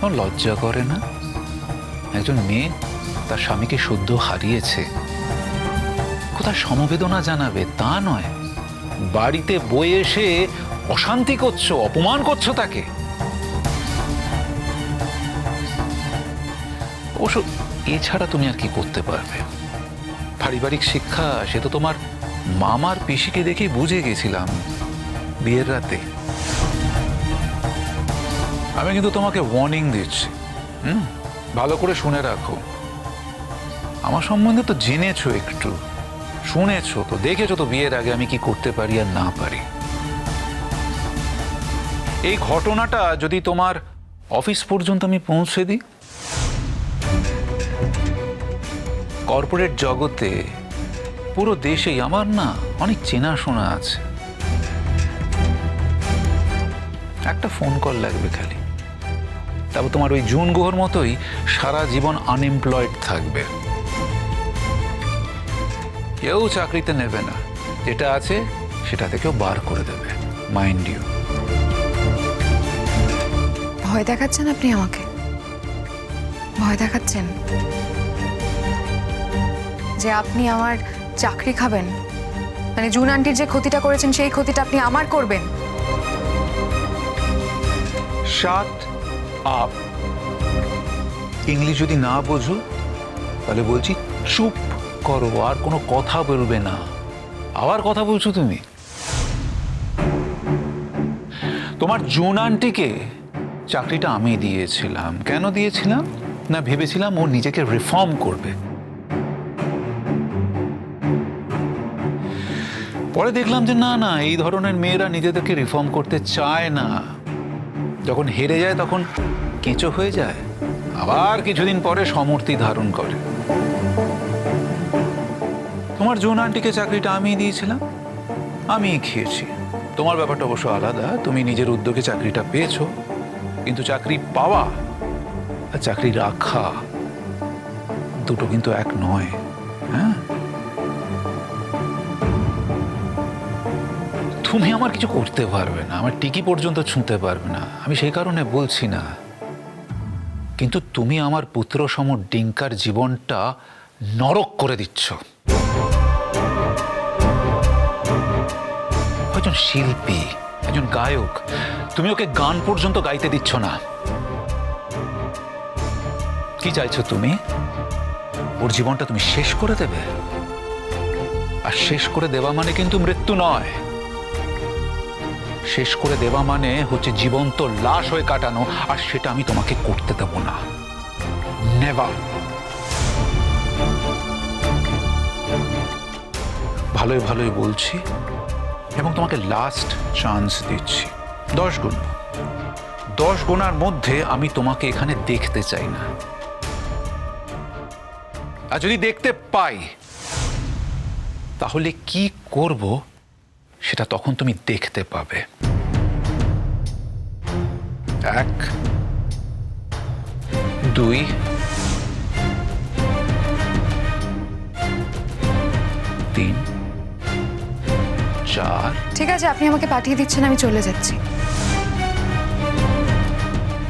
তোমার লজ্জা করে না? একজন মেয়ে তার স্বামীকে শুদ্ধ হারিয়েছে। কোথায় সমবেদনা জানাবে? তা নয়। বাড়িতে বই এসে অশান্তি করছ, অপমান করছ তাকে। অবশ্য এছাড়া তুমি আর কি করতে পারবে? পারিবারিক শিক্ষা, সে তো তোমার মামার পিসিকে দেখে বুঝে গেছিলাম। বিয়ের রাতে। আমি কিন্তু তোমাকে ওয়ার্নিং দিচ্ছি। হুম? ভালো করে শুনে রাখো। আমার সম্বন্ধে তো জেনেছো একটু। শুনেছো তো, দেখেছ তো বিয়ের আগে আমি কি করতে পারি আর না পারি। এই ঘটনাটা যদি তোমার অফিস পর্যন্ত আমি পৌঁছে দিই? কর্পোরেট জগতে পুরো দেশেই আমার না অনেক চেনাশোনা আছে। একটা ফোন কল লাগবে খালি। তারপর তোমার ওই জুন গুহর মতোই সারা জীবন আনএমপ্লয়েড থাকবে। কেউ চাকরিতে নেবে না। যেটা আছে সেটা থেকেও বার করে দেবে। মাইন্ড ইউ ভয় দেখাচ্ছেন আপনি আমাকে? ভয় দেখাচ্ছেন? যে আপনি আমার চাকরি খাবেন? মানে জুন আন্টির যে ক্ষতিটা করেছেন সেই ক্ষতিটা আপনি আমার করবেন? Shut up. ইংলিশ যদি না বোঝো, তাহলে বলছি চুপ করো, আর কোনো কথা বলবে না। আবার কথা বলছো তুমি? তোমার জুন আন্টিকে চাকরিটা আমি দিয়েছিলাম। কেন দিয়েছিলাম? না, ভেবেছিলাম ও নিজেকে রিফর্ম করবে। পরে দেখলাম যে না না, এই ধরনের মেয়েরা নিজেদেরকে রিফর্ম করতে চায় না। যখন হেরে যায় তখন কেঁচো হয়ে যায়, আবার কিছুদিন পরে সমূর্তি ধারণ করে। তোমার জোন আন্টিকে চাকরিটা আমি দিয়েছিলাম আমি খেয়েছি। তোমার ব্যাপারটা অবশ্য আলাদা, তুমি নিজের উদ্যোগে চাকরিটা পেয়েছ, কিন্তু চাকরি পাওয়া আর চাকরি রাখা দুটো কিন্তু এক নয়। তুমি আমার কিছু করতে পারবে না, আমার টিকি পর্যন্ত ছুঁতে পারবে না। আমি সেই কারণে বলছি না। কিন্তু তুমি আমার পুত্র সম ডিঙ্কার জীবনটা নরক করে দিচ্ছ। একজন শিল্পী, একজন গায়ক, তুমি ওকে গান পর্যন্ত গাইতে দিচ্ছ না। কি চাইছো তুমি? ওর জীবনটা তুমি শেষ করে দেবে। আর শেষ করে দেওয়া মানে কিন্তু মৃত্যু নয়। শেষ করে দেওয়া মানে হচ্ছে জীবন্ত লাশ হয়ে কাটানো, আর সেটা আমি তোমাকে করতে দেব না। নেভার ভালোই ভালোই বলছি, এবং তোমাকে লাস্ট চান্স দিচ্ছি। দশ গুণ। দশ গুণার মধ্যে আমি তোমাকে এখানে দেখতে চাই না। আর যদি দেখতে পাই, তাহলে কি করব সেটা তখন তুমি দেখতে পাবে। এক, দুই, তিন, চার। ঠিক আছে, আপনি আমাকে পাঠিয়ে দিচ্ছেন, আমি চলে যাচ্ছি।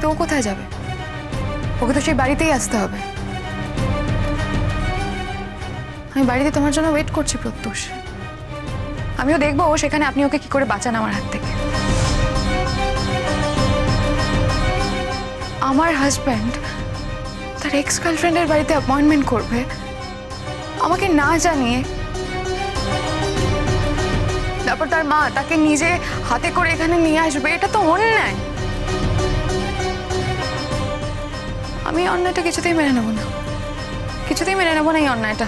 তো ও কোথায় যাবে? ওকে তো সেই বাড়িতেই আসতে হবে। আমি বাড়িতে তোমার জন্য ওয়েট করছি প্রত্যুষ। আমিও দেখব ও সেখানে, আপনি ওকে কি করে বাঁচান আমার হাত থেকে। আমার হাজব্যান্ড তার এক্স গার্লফ্রেন্ডের বাড়িতে অ্যাপয়েন্টমেন্ট করবে, আমাকে না জানিয়ে তারপর তার মা তাকে নিজে হাতে করে এখানে নিয়ে আসবে, এটা তো অন্যায়। আমি অন্যায়টা কিছুতেই মেনে নেব না। কিছুতেই মেনে নেব না এই অন্যায়টা।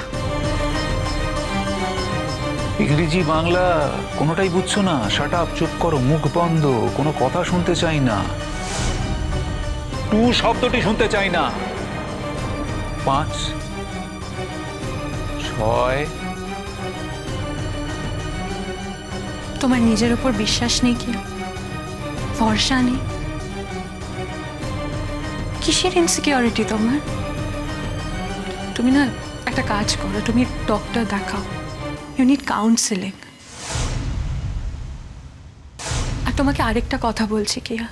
ইংরেজি বাংলা কোনোটাই বুঝছ না? শাট আপ চুপ করো, মুখ বন্ধ, কোনো কথা শুনতে চাই না। টু শব্দটি শুনতে চাই না। পাঁচ, ছয়, তোমার নিজের উপর বিশ্বাস নেই কি? ভরসা নেই? কিসের ইনসিকিউরিটি তোমার? তুমি না একটা কাজ করো, তুমি ডক্টর দেখাও। ইউ নিড কাউন্সিলিং আর তোমাকে আরেকটা কথা বলছি, কিয়া।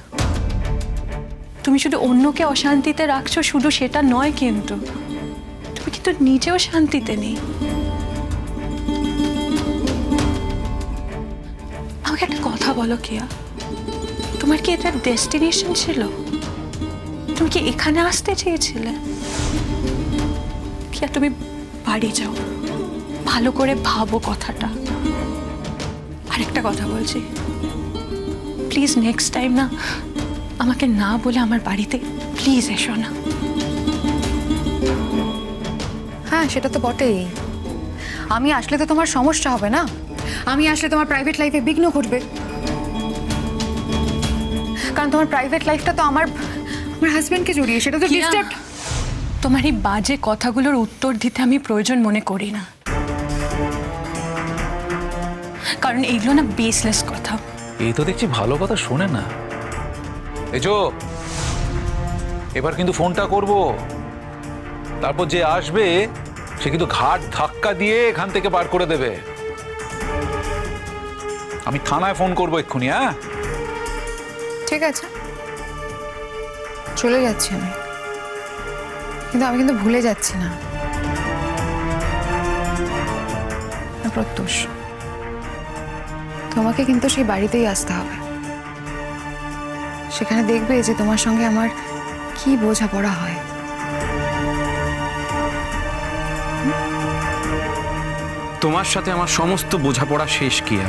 তুমি শুধু অন্যকে অশান্তিতে রাখছো, শুধু সেটা নয় কিন্তু। তুমি কিন্তু নিজেও শান্তিতে নেই। আমাকে একটা কথা বলো, কিয়া। তোমার কি এটা ডেস্টিনেশন ছিল? তুমি কি এখানে আসতে চেয়েছিলে? কিয়া, তুমি বাড়ি যাও। ভালো করে ভাবো কথাটা। আরেকটা কথা বলছি। প্লিজ নেক্সট টাইম না আমাকে না বলে আমার বাড়িতে প্লিজ এসো না। হ্যাঁ সেটা তো বটেই। আমি আসলে তো তোমার সমস্যা হবে না? আমি আসলে তোমার প্রাইভেট লাইফে বিঘ্ন ঘটবে। কারণ তোমার প্রাইভেট লাইফটা তো আমার আমার হাজব্যান্ডকে জড়িয়ে সেটা তো ডিস্টার্ব তোমার এই বাজে কথাগুলোর উত্তর দিতে আমি প্রয়োজন মনে করি না। কারণ এইগুলো না বেসলেস কথা। এই তো দেখছি ভালো কথা শোনে না। এজো এবার কিন্তু ফোনটা করব। তারপর যে আসবে সে কিন্তু ঘাট ধাক্কা দিয়ে এখান থেকে বার করে দেবে। আমি থানায় ফোন করব এক্ষুনি হ্যাঁ? ঠিক আছে। চলে যাচ্ছি আমি। কিন্তু আমি কিন্তু ভুলে যাচ্ছি না। না, প্রত্যুষ তোমাকে কিন্তু সেই বাড়িতেই আসতে হবে। সেখানে দেখবে যে তোমার সঙ্গে আমার কি বোঝাপড়া হয়। তোমার সাথে আমার সমস্ত বোঝাপড়া শেষ, কিয়া।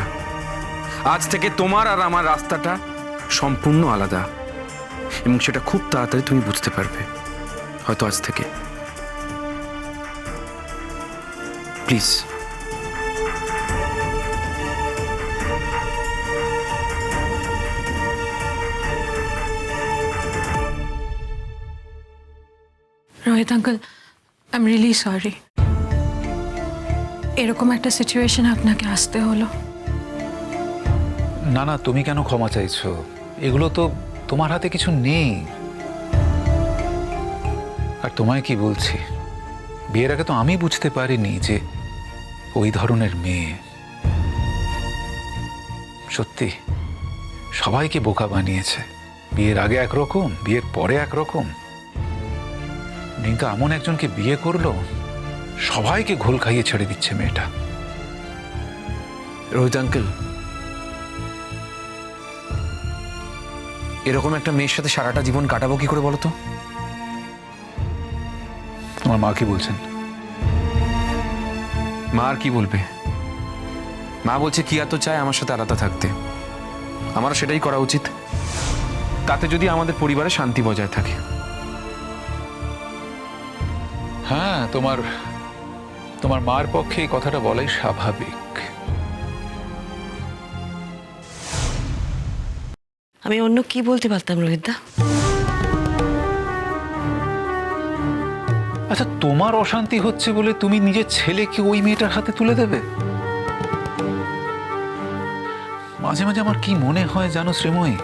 আজ থেকে তোমার আর আমার রাস্তাটা সম্পূর্ণ আলাদা। এবং সেটা খুব তাড়াতাড়ি তুমি বুঝতে পারবে, হয়তো আজ থেকে। Please. Rohit uncle I am really sorry এরকম একটা সিচুয়েশন আপনাকে আসতে হলো। না না, তুমি কেন ক্ষমা চাইছো? এগুলো তো তোমার হাতে কিছু নেই। আর তোমায় কি বলছি? বিয়ের আগে তো আমি বুঝতে পারিনি যে ওই ধরনের মেয়ে। সত্যি, সবাইকে বোকা বানিয়েছে। বিয়ের আগে একরকম, বিয়ের পরে একরকম। ডিঙ্কা এমন একজনকে বিয়ে করল? সবাইকে ঘোল খাইয়ে ছেড়ে দিচ্ছে মেয়েটা। রোহিত আঙ্কেল এরকম একটা মেয়ের সাথে সারাটা জীবন কাটাবো কি করে বলতো? তোমার মা কি বলছেন? মা আর কি বলবে? মা বলছে কিয়া তো চায় আমার সাথে আলাদা থাকতে। আমারও সেটাই করা উচিত। তাতে যদি আমাদের পরিবারে শান্তি বজায় থাকে। হ্যাঁ তোমার তোমার মার পক্ষে এই কথাটা বলাই স্বাভাবিক। আমি অন্য কি বলতে পারতাম রোহিতদা আচ্ছা তোমার অশান্তি হচ্ছে বলে তুমি নিজের ছেলেকে ওই মেয়েটার হাতে তুলে দেবে? মাঝে মাঝে আমার কি মনে হয় জানো শ্রীময়ী?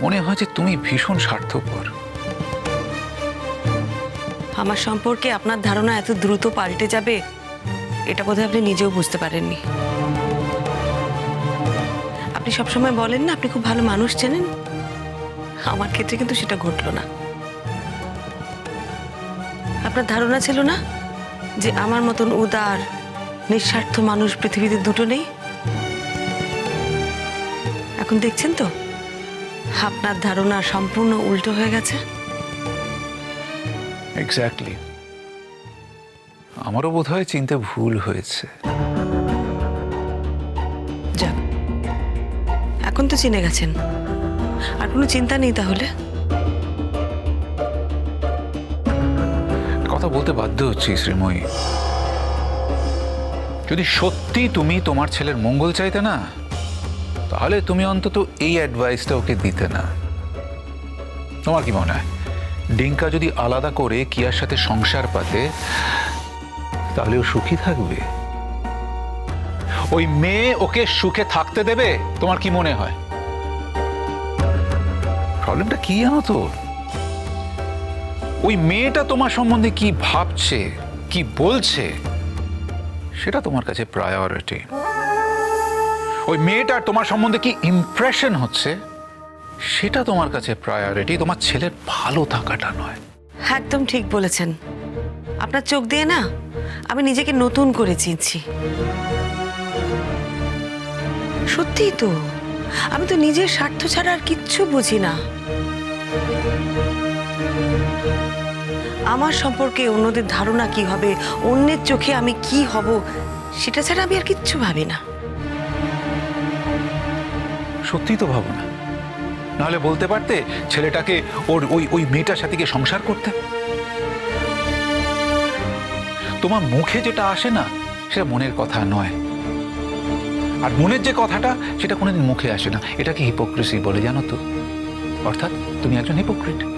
মনে হয় যে তুমি ভীষণ স্বার্থপর। আমার সম্পর্কে আপনার ধারণা এত দ্রুত পাল্টে যাবে, এটা বোধহয় আপনি নিজেও বুঝতে পারেননি। আপনি সবসময় বলেন না, আপনি খুব ভালো মানুষ, চেনেন? আমার ক্ষেত্রে কিন্তু সেটা ঘটলো না। আপনার ধারণা ছিল না যে আমার মতন উদার, নিঃস্বার্থ মানুষ পৃথিবীতে দুটো নেই? এখন দেখছেন তো, আপনার ধারণা সম্পূর্ণ উল্টো হয়ে গেছে। এক্স্যাক্টলি আমারও বোধ হয় চিনতে ভুল হয়েছে। যাক এখন তো চিনে গেছেন। আর কোনো চিন্তা নেই তাহলে? কথা বলতে বাধ্য হচ্ছি শ্রীময়ী। যদি সত্যি তুমি তোমার ছেলের মঙ্গল চাইতে না তাহলে তুমি অন্তত এই অ্যাডভাইসটা ওকে দিতে না। তোমার কি মনে হয়? ডিঙ্কা যদি আলাদা করে কিয়ার সাথে সংসার পাতে, তাহলে ও সুখী থাকবে। ওই মেয়ে ওকে সুখে থাকতে দেবে? তোমার কি মনে হয়? প্রবলেমটা কি জানো তো? ওই মেয়েটা তোমার সম্বন্ধে কি ভাবছে, কি বলছে, সেটা তোমার কাছে প্রায়োরিটি ওই মেয়েটার তোমার সম্বন্ধে কি ইমপ্রেশন হচ্ছে? সেটা তোমার কাছে প্রায়োরিটি তোমার ছেলের ভালো থাকাটা নয়। একদম ঠিক বলেছেন। আপনার চোখ দিয়ে না আমি নিজেকে নতুন করে চিনছি। সত্যিই তো আমি তো নিজের স্বার্থ ছাড়া আর কিচ্ছু বুঝি না। আমার সম্পর্কে অন্যদের ধারণা কি হবে অন্যের চোখে আমি কি হব সেটা ছাড়া আমি আর কিচ্ছু ভাবি না। সত্যিই তো ভাবো না। নাহলে বলতে পারতে ছেলেটাকে ওর ওই ওই মেয়েটার সাথে গিয়ে সংসার করতে। তোমার মুখে যেটা আসে না, সেটা মনের কথা নয়। আর মনের যে কথাটা, সেটা কোনোদিন মুখে আসে না। এটাকে হিপোক্রেসি বলে জানো তো? অর্থাৎ তুমি একজন হিপোক্রিট